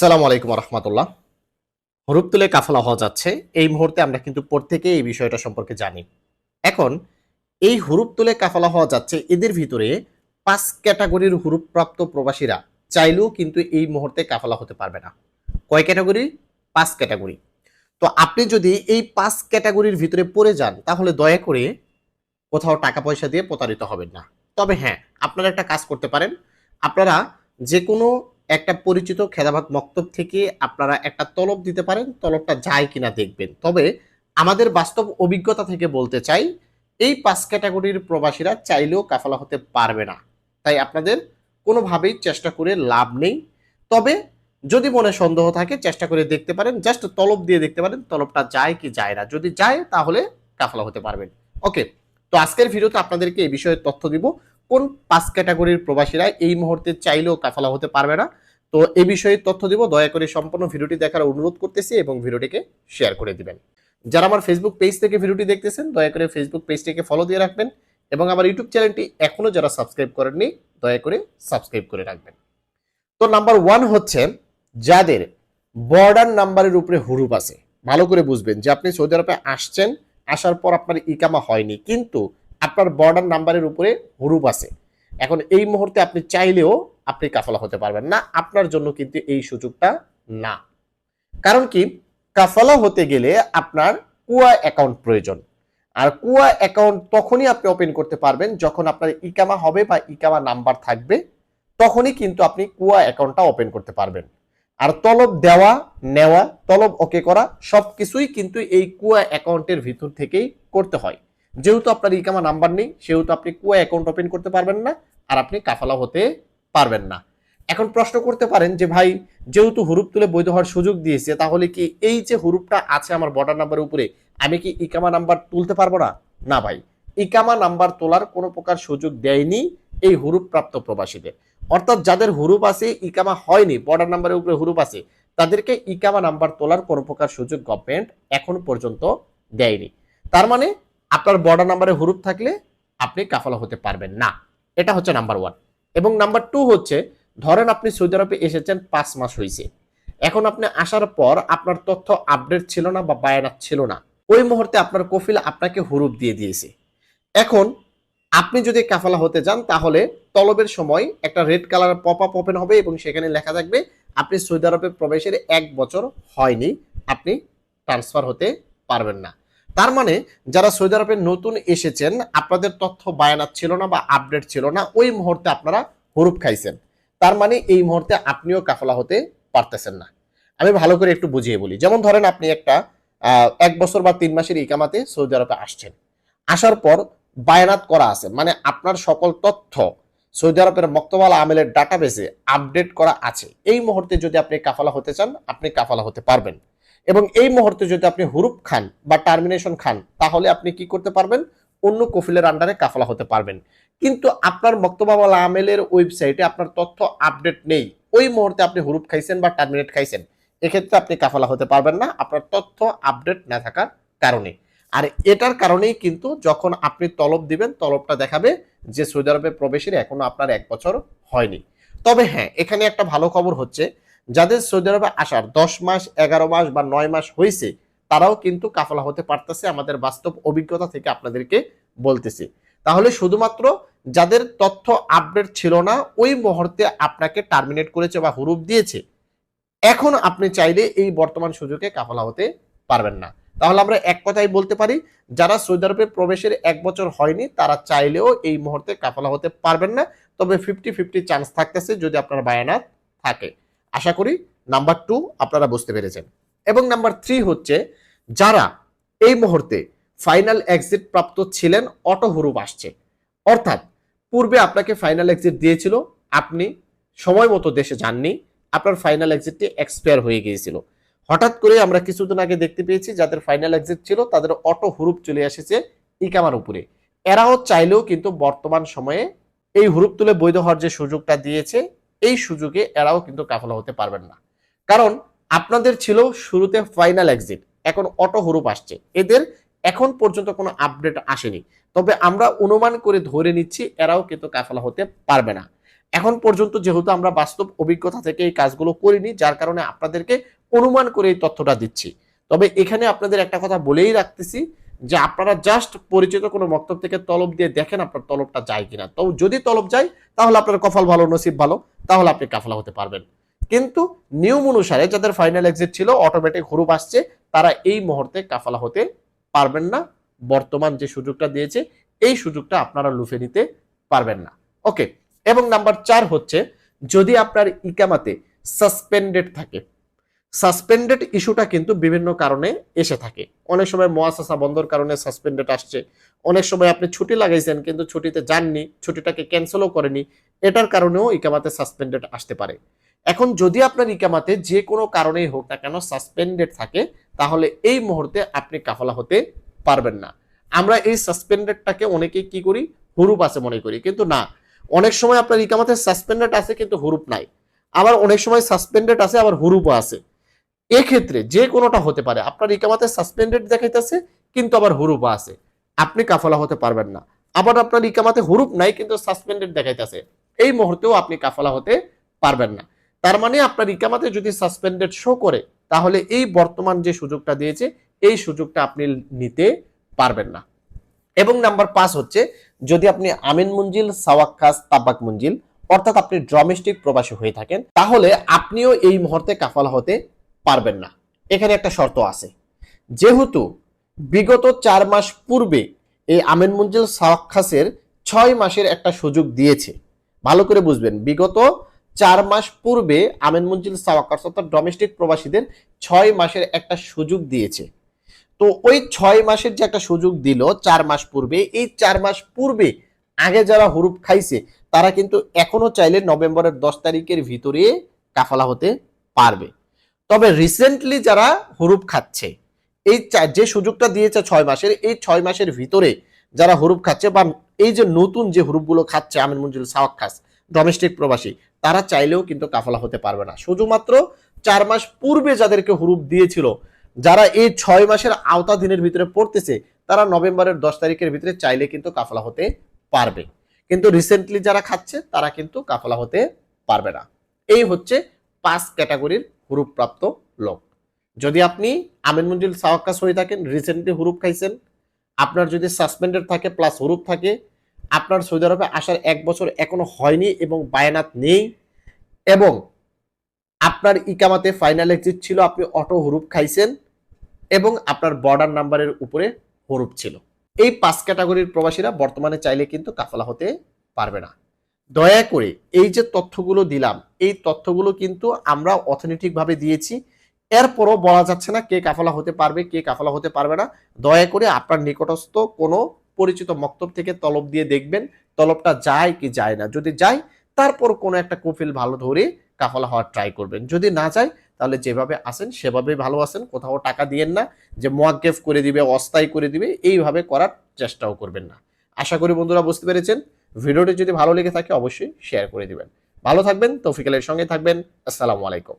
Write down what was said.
আসসালামু আলাইকুম রহমতুল্লাহ হরুপ তুলে কাফালা হওয়া যাচ্ছে। এই মুহূর্তে আমরা কিন্তু প্রত্যেকে এই বিষয়টা সম্পর্কে জানি। এখন, এই হুরুপ তুলে কাফালা হওয়া যাচ্ছে, এদের ভিতরে পাঁচ ক্যাটাগরির হুরুপ প্রাপ্ত প্রবাসীরা চাইলেও কিন্তু এই মুহূর্তে কাফালা হতে পারবে না। কয় ক্যাটাগরি? পাঁচ ক্যাটাগরি। তো আপনি যদি এই পাঁচ ক্যাটাগরির ভিতরে পড়ে যান, তাহলে দয়া করে কোথাও টাকা পয়সা দিয়ে প্রতারিত হবেন না। তবে হ্যাঁ আপনারা একটা কাজ করতে পারেন। আপনারা যে কোনো একটা পরিচিত খেদাভাত মক্তব থেকে আপনারা একটা তলব দিতে পারেন, তলবটা যায় কিনা দেখবেন। তবে আমাদের বাস্তব অভিজ্ঞতা থেকে বলতে চাই, এই পাঁচ ক্যাটাগরির প্রবাসীরা চাইলেও কাফালা হতে পারবে না। তাই আপনাদের কোনোভাবেই চেষ্টা করে লাভ নেই। তবে যদি মনে সন্দেহ থাকে, চেষ্টা করে দেখতে পারেন, জাস্ট তলব দিয়ে দেখতে পারেন, তলবটা যায় কি যায় না। যদি যায়, তাহলে কাফালা হতে পারবেন। ওকে, তো আজকের ভিডিওতে আপনাদেরকে এই বিষয়ে তথ্য দিব, কোন পাঁচ ক্যাটাগরির প্রবাসীরা এই মুহূর্তে চাইলেও কাফালা হতে পারবে না। তো এই বিষয়ে তথ্য দিব, দয়া করে সম্পূর্ণ ভিডিওটি দেখার অনুরোধ করতেছি এবং ভিডিওটিকে শেয়ার করে দিবেন। যারা আমার ফেসবুক পেজ থেকে ভিডিওটি দেখতেছেন, দয়া করে ফেসবুক পেজটিকে ফলো দিয়ে রাখবেন এবং আমার ইউটিউব চ্যানেলটি এখনও যারা সাবস্ক্রাইব করেননি, দয়া করে সাবস্ক্রাইব করে রাখবেন। তো নাম্বার ওয়ান হচ্ছে যাদের বর্ডার নাম্বারের উপরে হুরুপ আছে। ভালো করে বুঝবেন যে আপনি সৌদি আরবে আসছেন, আসার পর আপনার ইকামা হয়নি, কিন্তু আপনার বর্ডার নাম্বারের উপরে হুরুপ আছে। এখন এই মুহূর্তে আপনি চাইলেও আপনি কাফালা হতে পারবেন না, আপনার জন্য কিন্তু এই সুযোগটা না। কারণ কি? কাফালা হতে গেলে আপনার কুয়া অ্যাকাউন্ট প্রয়োজন। আর কুয়া অ্যাকাউন্ট তখনই আপনি ওপেন করতে পারবেন যখন আপনার ইকামা হবে বা ইকামা নাম্বার থাকবে, তখনই কিন্তু আপনি কুয়া অ্যাকাউন্টটা ওপেন করতে পারবেন। আর তলব দেওয়া, নেওয়া, তলব ওকে করা সব কিছুই কিন্তু এই কুয়া অ্যাকাউন্টের ভিতর থেকেই করতে হয়। যেহেতু আপনার ইকামা নাম্বার নেই, সেহেতু আপনি কুয়া অ্যাকাউন্ট ওপেন করতে পারবেন না, আর আপনি কাফালা হতে পারবেন না। এখন প্রশ্ন করতে পারেন যে, ভাই, যেহেতু হুরুপ তুলে বৈধ হওয়ার সুযোগ দিয়েছে, তাহলে কি এই যে হুরুপটা আছে আমার বর্ডার নাম্বারের উপরে, আমি কি ইকামা নাম্বার তুলতে পারব না? না, ভাই। ইকামা নাম্বার তোলার কোনো প্রকার সুযোগ দেয়নি এই হুরুপ প্রাপ্ত প্রবাসীদের। অর্থাৎ যাদের হুরুপ আছে, ইকামা হয়নি বর্ডার নাম্বারের উপরে হুরুপ আছে, তাদেরকে ইকামা নাম্বার তোলার কোনো প্রকার সুযোগ গভর্নমেন্ট এখন পর্যন্ত দেয়নি। তার মানে আপনার বর্ডার নাম্বারে হুরুপ থাকলে আপনি কাফালা হতে পারবেন না। এটা হচ্ছে নাম্বার ওয়ান এবং নাম্বার টু হচ্ছে, ধরেন আপনি সৌদি আরবে এসেছেন পাঁচ মাস হয়েছে এখন আপনি আসার পর আপনার তথ্য আপডেট ছিল না বা বায়ানাত ছিল না। ওই মুহূর্তে আপনার কফিল আপনাকে হুরুপ দিয়ে দিয়েছে। এখন আপনি যদি কাফালা হতে যান, তাহলে তলবের সময় একটা red colour pop up open হবে এবং সেখানে লেখা থাকবে, আপনি সৌদি আরবে প্রবেশের এক বছর হয়নি, আপনি ট্রান্সফার হতে পারবেন না। তার মানে যারা সৌদি আরবে নতুন এসেছেন, আপনাদের তথ্য বায়ানাত ছিল না বা আপডেট ছিল না, ওই মুহূর্তে আপনারা হরুপ খাইছেন। তার মানে এই মুহূর্তে আপনিও কাফলা হতে পারতেছেন না। আমি ভালো করে একটু বুঝিয়ে বলি। যেমন ধরেন আপনি একটা এক বছর বা তিন মাসের ইকামাতে সৌদি আরবে আসছেন। আসার পর বায়ানাত করা আছে। মানে আপনার সকল তথ্য সৌদি আরবের মক্তবাল আমেলের ডাটাবেসে আপডেট করা আছে। এই মুহূর্তে যদি আপনি কাফালা হতে চান, আপনি কাফালা হতে পারবেন। এবং এই মুহূর্তে যদি আপনি হুরুপ খান বা টার্মিনেশন খান, তাহলে আপনি কি করতে পারবেন? অন্য কফিলের আন্ডারে কাফলা হতে পারবেন। কিন্তু আপনার মক্তবাল আমেলের ওয়েবসাইটে আপনার তথ্য আপডেট নেই। ওই মুহূর্তে আপনি হুরুপ খাইছেন বা টার্মিনেট খাইছেন, এক্ষেত্রে আপনি কাফালা হতে পারবেন না। আপনার তথ্য আপডেট না থাকার কারণে। আর এটার কারণেই কিন্তু যখন আপনি তলব দিবেন, তলবটা দেখাবে যে সৌদি আরবে প্রবেশের এখনও আপনার এক বছর হয়নি। তবে হ্যাঁ এখানে একটা ভালো খবর হচ্ছে যাদের সৌদি আরবে আসার দশ মাস, এগারো মাস বা নয় মাস হয়েছে, তারাও কিন্তু কাফলা হতে পারতেছে আমাদের বাস্তব অভিজ্ঞতা থেকে আপনাদেরকে বলতেছি। তাহলে শুধুমাত্র যাদের তথ্য আপডেট ছিল না, ওই মুহূর্তে আপনাকে টার্মিনেট করেছে বা হুরুপ দিয়েছে, এখন আপনি চাইলে এই বর্তমান সুযোগে কাফলা হতে পারবেন না। তাহলে আমরা এক কথাই বলতে পারি, যারা সৌদি আরবে প্রবেশের এক বছর হয়নি, তারা চাইলেও এই মুহূর্তে কাফলা হতে পারবেন না, তবে ফিফটি ফিফটি চান্স থাকতেছে যদি আপনার বায়ানাত থাকে। আশা করি নাম্বার টু আপনারা বুঝতে পেরেছেন। এবং নাম্বার থ্রি হচ্ছে, যারা এই মুহূর্তে ফাইনাল এক্সিট প্রাপ্ত ছিলেন, অটো হুরুপ আসছে। অর্থাৎ পূর্বে আপনাকে ফাইনাল এক্সিট দিয়েছিল, আপনি সময় মতো দেশে যাননি, আপনার ফাইনাল এক্সিটটি এক্সপায়ার হয়ে গিয়েছিল। হঠাৎ করে আমরা কিছুদিন আগে দেখতে পেয়েছি, যাদের ফাইনাল এক্সিট ছিল, তাদের অটো হুরুপ চলে এসেছে ইকামার উপরে। এরাও চাইলেও কিন্তু বর্তমান সময়ে এই হুরুপ তুলে বৈধ হওয়ার যে সুযোগটা দিয়েছে এই সুযোগে এরাও কিন্তু কাফলা হতে পারবেন না। কারণ আপনাদের ছিল শুরুতে ফাইনাল এক্সিট এখন অটো হরুপ আসছে। এদের এখন পর্যন্ত কোনো আপডেট আসেনি। তবে আমরা অনুমান করে ধরে নিচ্ছি এরাও কিন্তু কাফলা হতে পারবে না। এখন পর্যন্ত যেহেতু আমরা বাস্তব অভিজ্ঞতা থেকে এই কাজগুলো করিনি, যার কারণে আপনাদেরকে অনুমান করে এই তথ্যটা দিচ্ছি। তবে এখানে আপনাদের একটা কথা বলেই রাখতেছি যে আপনারা জাস্ট পরিচিত কোনো মক্তব থেকে তলব দিয়ে দেখেন আপনার তলবটা যায় কিনা। তো যদি তলব যায়, তাহলে আপনার কপাল ভালো, নসিব ভালো, তাহলে আপনি কাফলা হতে পারবেন। কিন্তু নিয়ম অনুসারে যাদের ফাইনাল এক্সিট ছিল অটোমেটিক হুরুপ আসছে, তারা এই মুহূর্তে কাফালা হতে পারবেন না। বর্তমান যে সুযোগটা দিয়েছে, এই সুযোগটা আপনারা লুফে নিতে পারবেন না। ওকে এবং নাম্বার চার হচ্ছে, যদি আপনার ইকামাতে সাসপেন্ডেড থাকে সাসপেন্ডেড ইস্যুটা কিন্তু বিভিন্ন কারণে এসে থাকে। অনেক সময় মোয়াসাসা বন্ধর কারণে সাসপেন্ডেড আসছে। অনেক সময় আপনি ছুটি লাগাইছেন কিন্তু ছুটিতে যাননি, ছুটিটাকে ক্যান্সেলও করেনি, এটার কারণেও ইকামাতে সাসপেন্ডেড আসতে পারে। এখন যদি আপনার ইকামাতে যে কোনো কারণেই হোক না কেন সাসপেন্ডেড থাকে, তাহলে এই মুহূর্তে আপনি কাফলা হতে পারবেন না। আমরা এই সাসপেন্ডেডটাকে অনেকেই কি করি? হুরুপ আছে মনে করি, কিন্তু না। অনেক সময় আপনার ইকামাতে সাসপেন্ডেড আছে কিন্তু হুরুপ নাই। আবার অনেক সময় সাসপেন্ডেড আছে, আবার হুরুপও আছে। এক্ষেত্রে যে কোনোটা হতে পারে, আপনার ইকামাতে সাসপেন্ডেড দেখাইতেছে, কিন্তু আবার হুরুপ আছে। আপনি কাফলা হতে পারবেন না। আবার আপনার ইকামাতে হুরুপ নাই, কিন্তু সাসপেন্ডেড দেখাইতেছে। এই মুহূর্তেও আপনি কাফলা হতে পারবেন না। তার মানে আপনার ইকামাতে যদি সাসপেন্ডেড শো করে, তাহলে এই বর্তমান যে সুযোগটা দিয়েছে, এই সুযোগটা আপনি নিতে পারবেন না। এবং নাম্বার পাঁচ হচ্ছে, যদি আপনি আমিন মঞ্জিল সাওয়াক্কাস তাবাক মঞ্জিল, অর্থাৎ আপনি ডোমেস্টিক প্রবাসী হয়ে থাকেন, তাহলে আপনিও এই মুহূর্তে কাফালা হতে পারবেন না। এখানে একটা শর্ত আছে। যেহেতু বিগত চার মাস পূর্বে এই আমিন মঞ্জিল সাওয়াক্কাসের ছয় মাসের একটা সুযোগ দিয়েছে। ভালো করে বুঝবেন, বিগত চার মাস পূর্বে আমিন মঞ্জিল সাওয়াক্কাস অর্থাৎ ডোমেস্টিক প্রবাসীদের ছয় মাসের একটা সুযোগ দিয়েছে। তো ওই ছয় মাসের যে একটা সুযোগ দিল চার মাস পূর্বে, এই চার মাস পূর্বে আগে যারা হুরুপ খাইছে, তারা কিন্তু এখনও চাইলে নভেম্বরের দশ তারিখের ভিতরে কাফালা হতে পারবে। তবে রিসেন্টলি যারা হুরুপ খাচ্ছে, এই যে সুযোগটা দিয়েছে ছয় মাসের, এই ছয় মাসের ভিতরে যারা হুরুপ খাচ্ছে বা এই যে নতুন যে হুরুপগুলো খাচ্ছে আমিন মঞ্জুল সাওয়াক খাস ডোমেস্টিক প্রবাসী, তারা চাইলেও কিন্তু কাফালা হতে পারবে না। শুধুমাত্র চার মাস পূর্বে যাদেরকে হুরুপ দিয়েছিল, যারা এই ছয় মাসের আওতা দিনের ভিতরে পড়তেছে, তারা নভেম্বরের দশ তারিখের ভিতরে চাইলে কিন্তু কাফলা হতে পারবে। কিন্তু রিসেন্টলি যারা খাচ্ছে, তারা কিন্তু কাফলা হতে পারবে না। এই হচ্ছে পাঁচ ক্যাটাগরির হুরুপ প্রাপ্ত লোক। যদি আপনি আমিন মঞ্জিল সাওয়াক্কাস হয়ে থাকেন রিসেন্টলি হুরুপ খাইছেন, আপনার যদি সাসপেন্ডেড থাকে প্লাস হুরুপ থাকে, আপনার সৌদি আরবে আসার এক বছর এখনও হয়নি এবং বায়নাত নেই এবং আপনার ইকামাতে ফাইনাল এক্সিট ছিল, আপনি অটো হুরুপ খাইছেন এবং আপনার বর্ডার নাম্বারের উপরে হরুপ ছিল। এই পাঁচ ক্যাটাগরির প্রবাসীরা বর্তমানে চাইলে কিন্তু কাফলা হতে পারবে না। দয়া করে এই যে তথ্যগুলো দিলাম, এই তথ্যগুলো কিন্তু আমরা অথেন্টিক ভাবে দিয়েছি। এরপরও বলা যাচ্ছে না কে কাফলা হতে পারবে, কে কাফলা হতে পারবে না। দয়া করে আপনার নিকটস্থ কোনো পরিচিত মক্তব থেকে তলব দিয়ে দেখবেন, তলবটা যায় কি যায় না। যদি যায় তারপর কোনো একটা কফিল ভালো ধরে কাফলা হওয়ার ট্রাই করবেন। যদি না যায়, তাহলে যেভাবে আসেন সেভাবেই ভালো আসেন কোথাও টাকা দিয়েন না, যে মোয়াক্কেফ করে দিবে, অস্থায়ী করে দিবে, এইভাবে করার চেষ্টাও করবেন না। আশা করি বন্ধুরা বুঝতে পেরেছেন। ভিডিওটি যদি ভালো লেগে থাকে অবশ্যই শেয়ার করে দিবেন। ভালো থাকবেন তৌফিকালের সঙ্গে থাকবেন। আসসালামু আলাইকুম।